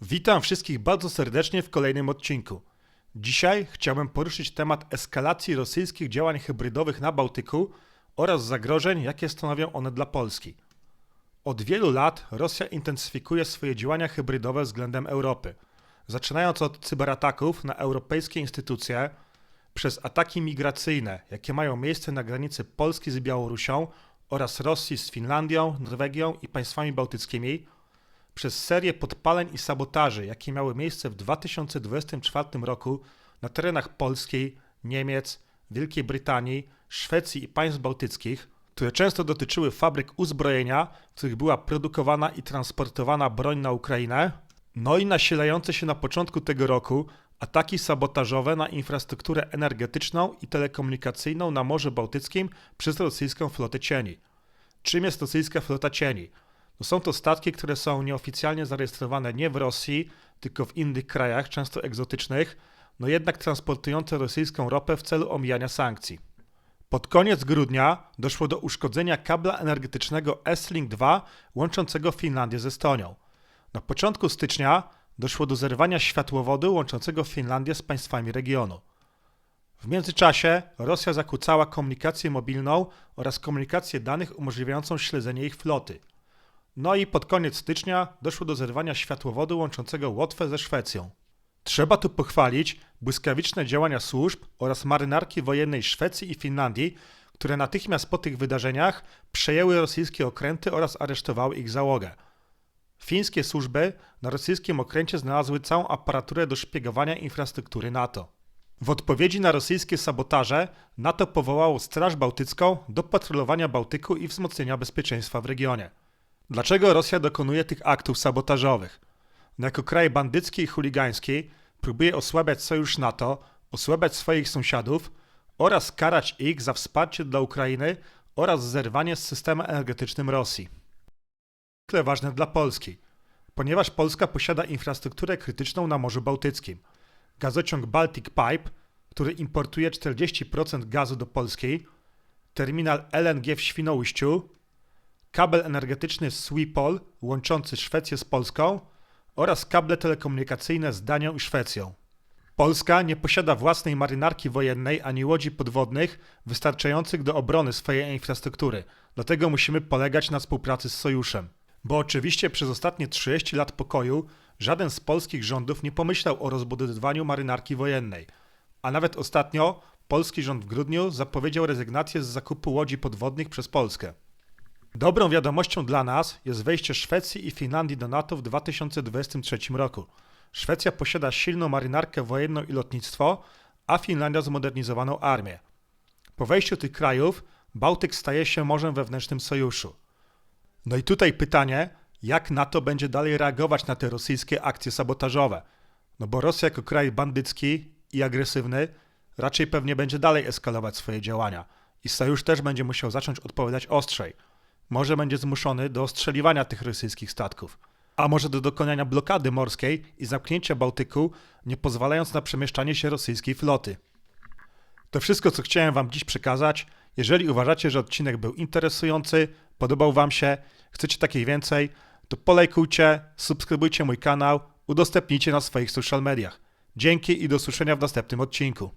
Witam wszystkich bardzo serdecznie w kolejnym odcinku. Dzisiaj chciałbym poruszyć temat eskalacji rosyjskich działań hybrydowych na Bałtyku oraz zagrożeń, jakie stanowią one dla Polski. Od wielu lat Rosja intensyfikuje swoje działania hybrydowe względem Europy, zaczynając od cyberataków na europejskie instytucje, przez ataki migracyjne, jakie mają miejsce na granicy Polski z Białorusią oraz Rosji z Finlandią, Norwegią i państwami bałtyckimi, przez serię podpaleń i sabotaży, jakie miały miejsce w 2024 roku na terenach Polski, Niemiec, Wielkiej Brytanii, Szwecji i państw bałtyckich, które często dotyczyły fabryk uzbrojenia, w których była produkowana i transportowana broń na Ukrainę, no i nasilające się na początku tego roku ataki sabotażowe na infrastrukturę energetyczną i telekomunikacyjną na Morzu Bałtyckim przez rosyjską flotę cieni. Czym jest rosyjska flota cieni? No są to statki, które są nieoficjalnie zarejestrowane nie w Rosji, tylko w innych krajach, często egzotycznych, no jednak transportujące rosyjską ropę w celu omijania sankcji. Pod koniec grudnia doszło do uszkodzenia kabla energetycznego S-Link 2 łączącego Finlandię z Estonią. Na początku stycznia doszło do zerwania światłowodu łączącego Finlandię z państwami regionu. W międzyczasie Rosja zakłócała komunikację mobilną oraz komunikację danych umożliwiającą śledzenie ich floty. No i pod koniec stycznia doszło do zerwania światłowodu łączącego Łotwę ze Szwecją. Trzeba tu pochwalić błyskawiczne działania służb oraz marynarki wojennej Szwecji i Finlandii, które natychmiast po tych wydarzeniach przejęły rosyjskie okręty oraz aresztowały ich załogę. Fińskie służby na rosyjskim okręcie znalazły całą aparaturę do szpiegowania infrastruktury NATO. W odpowiedzi na rosyjskie sabotaże NATO powołało Straż Bałtycką do patrolowania Bałtyku i wzmocnienia bezpieczeństwa w regionie. Dlaczego Rosja dokonuje tych aktów sabotażowych? No jako kraj bandycki i chuligański próbuje osłabiać sojusz NATO, osłabiać swoich sąsiadów oraz karać ich za wsparcie dla Ukrainy oraz zerwanie z systemem energetycznym Rosji. Niezwykle ważne dla Polski, ponieważ Polska posiada infrastrukturę krytyczną na Morzu Bałtyckim. Gazociąg Baltic Pipe, który importuje 40% gazu do Polski, terminal LNG w Świnoujściu, kabel energetyczny Swipol łączący Szwecję z Polską oraz kable telekomunikacyjne z Danią i Szwecją. Polska nie posiada własnej marynarki wojennej ani łodzi podwodnych wystarczających do obrony swojej infrastruktury, dlatego musimy polegać na współpracy z sojuszem. Bo oczywiście przez ostatnie 30 lat pokoju żaden z polskich rządów nie pomyślał o rozbudowywaniu marynarki wojennej, a nawet ostatnio polski rząd w grudniu zapowiedział rezygnację z zakupu łodzi podwodnych przez Polskę. Dobrą wiadomością dla nas jest wejście Szwecji i Finlandii do NATO w 2023 roku. Szwecja posiada silną marynarkę wojenną i lotnictwo, a Finlandia zmodernizowaną armię. Po wejściu tych krajów Bałtyk staje się morzem wewnętrznym sojuszu. No i tutaj pytanie, jak NATO będzie dalej reagować na te rosyjskie akcje sabotażowe? No bo Rosja jako kraj bandycki i agresywny raczej pewnie będzie dalej eskalować swoje działania i sojusz też będzie musiał zacząć odpowiadać ostrzej może będzie zmuszony do ostrzeliwania tych rosyjskich statków, a może do dokonania blokady morskiej i zamknięcia Bałtyku, nie pozwalając na przemieszczanie się rosyjskiej floty. To wszystko, co chciałem Wam dziś przekazać. Jeżeli uważacie, że odcinek był interesujący, podobał Wam się, chcecie takiej więcej, to polajkujcie, subskrybujcie mój kanał, udostępnijcie na swoich social mediach. Dzięki i do usłyszenia w następnym odcinku.